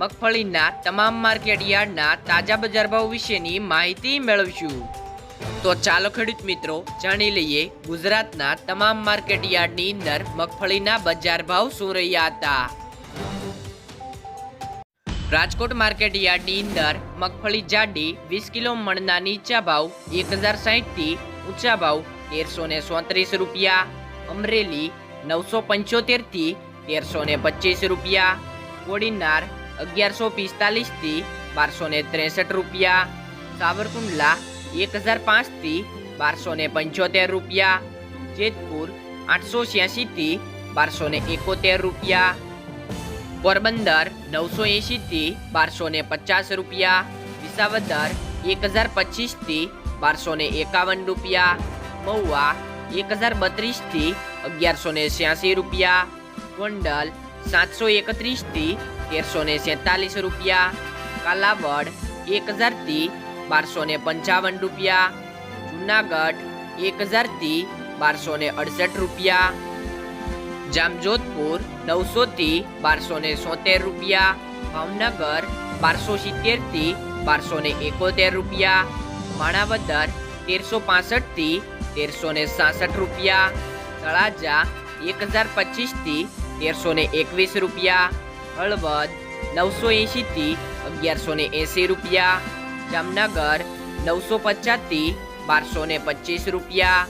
મગફળીના તમામ માર્કેટ યાર્ડના તાજા બજાર ભાવ વિશેની માહિતી મેળવશું. તો ચાલો ખેડૂત મિત્રો, જાણી લઈએ ગુજરાતના તમામ માર્કેટ યાર્ડની અંદર મગફળીના બજાર ભાવ શું રહ્યા હતા. રાજકોટ માર્કેટ યાર્ડની અંદર મગફળી જાડી વીસ કિલો મણના નીચા ભાવ એક હજાર સાહીઠથી ઊંચા ભાવ તેરસો ને સોત્રીસ રૂપિયા. અમરેલી નવસો પંચોતેરથી તેરસો ને પચીસ રૂપિયા. કોડીનાર અગિયારસો પિસ્તાલીસથી બારસો ને ત્રેસઠ રૂપિયા. સાવરકુંડલા એક હજાર પાંચથી બારસો ને પંચોતેર રૂપિયા. જેતપુર આઠસો છ્યાસીથી બારસો ને એકોતેર રૂપિયા. પોરબંદર નવસો એંશીથી બારસો ને પચાસ રૂપિયા. વિસાવદર એક હજાર પચીસથી બારસો ને એકાવન રૂપિયા. મહુવા એક હજાર બત્રીસથી અગિયારસો ને છ્યાસી રૂપિયા. ગોંડલ સાતસો એકત્રીસથી તેરસો ને સેતાલીસ રૂપિયા, કાલાવડ એક હજારથી બારસો ને પંચાવન રૂપિયા, જુનાગઢ એક હજારથી બારસો ને અડસઠ રૂપિયા, જામજોધપુર નવસો થી બારસો ને સોતેર રૂપિયા, ભાવનગર બારસો સિત્તેરથી બારસો ને એકોતેર રૂપિયા, માણાવદર તેરસો પાસઠથી તેરસો ને સાસઠ રૂપિયા, તળાજા એક હજાર પચીસથી તેરસો ને એકવીસ રૂપિયા હળવદ નવસો એંશી થી અગિયારસો ને એંસી રૂપિયા, જામનગર નવસો પચાસથી બારસો ને પચીસ રૂપિયા,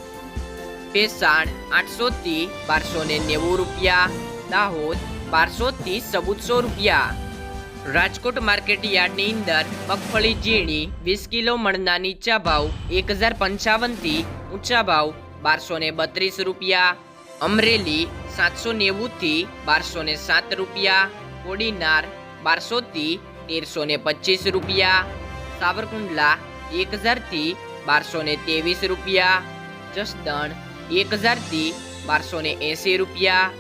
ભેસાણ આઠસો થી બારસો ને નેવું રૂપિયા, દાહોદ બારસો થી ચૌદસો રૂપિયા. રાજકોટ માર્કેટ યાર્ડની અંદર મગફળી, ઝીણી, વીસ કિલો મણના નીચા ભાવ એક હજાર પંચાવનથી ઊંચા ભાવ બારસો ને બત્રીસ રૂપિયા. અમરેલી સાતસો નેવું થી બારસો ને સાત રૂપિયા. કોડીનાર બારસો થી તેરસો ને પચીસ રૂપિયા. સાવરકુંડલા એક હજારથી બારસો ને ત્રેવીસ રૂપિયા. જસદણ એક હજારથી બારસો ને એંસી રૂપિયા.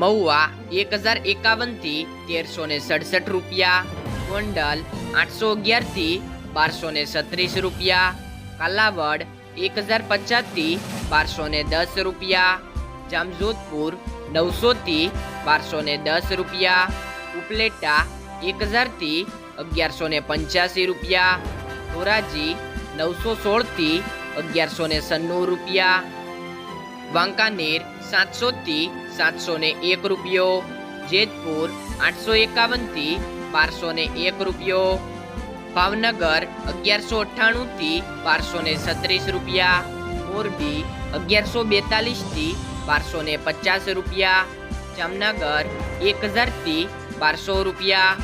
મહુવા એક હજાર એકાવનથી તેરસો ને સડસઠ રૂપિયા. ગોંડલ આઠસો અગિયારથી બારસો ને છત્રીસ રૂપિયા. કાલાવડ એક હજાર પચાસથી બારસો ને દસ રૂપિયા. જામજોધપુર નવસોથી બારસો ને દસ રૂપિયા, ઉપલેટા એક હજારથી અગિયારસો ને પંચ્યાસી રૂપિયા, ધોરાજી નવસો સોળથી અગિયારસો ને સન્નું રૂપિયા, વાંકાનેર સાતસો થી સાતસો ને એક રૂપિયો, જેતપુર આઠસો એકાવનથી બારસો ને એક રૂપિયો, ભાવનગર અગિયારસો અઠ્ઠાણું થી બારસો ને છત્રીસ રૂપિયા, મોરબી અગિયારસો બેતાલીસથી બારસો ને પચાસ રૂપિયા. જામનગર એક હજારથી બારસો રૂપિયા.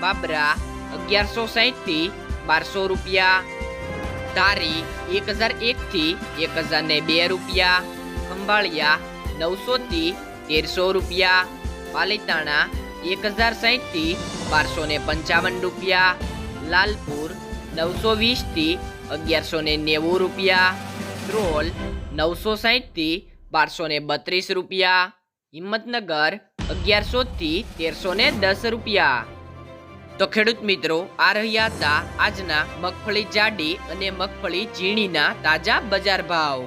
બાબરા અગિયારસો સાહીઠથી બારસો રૂપિયા. ધારી એક હજાર એક થી એક હજાર ને બે રૂપિયા. ખંભાળિયા નવસો થી તેરસો રૂપિયા. પાલીતાણા એક હજાર સાહીઠથી બારસો ને પંચાવન રૂપિયા. લાલપુર નવસો વીસથી અગિયારસો ને નેવું રૂપિયા. ત્રોલ નવસો સાહીઠથી બારસો ને બત્રીસ રૂપિયા, હિંમતનગર અગિયારસો થી તેરસો ને દસ રૂપિયા. તો ખેડૂત મિત્રો, આ રહ્યા હતા આજના મગફળી જાડી અને મગફળી ઝીણીના તાજા બજાર ભાવ.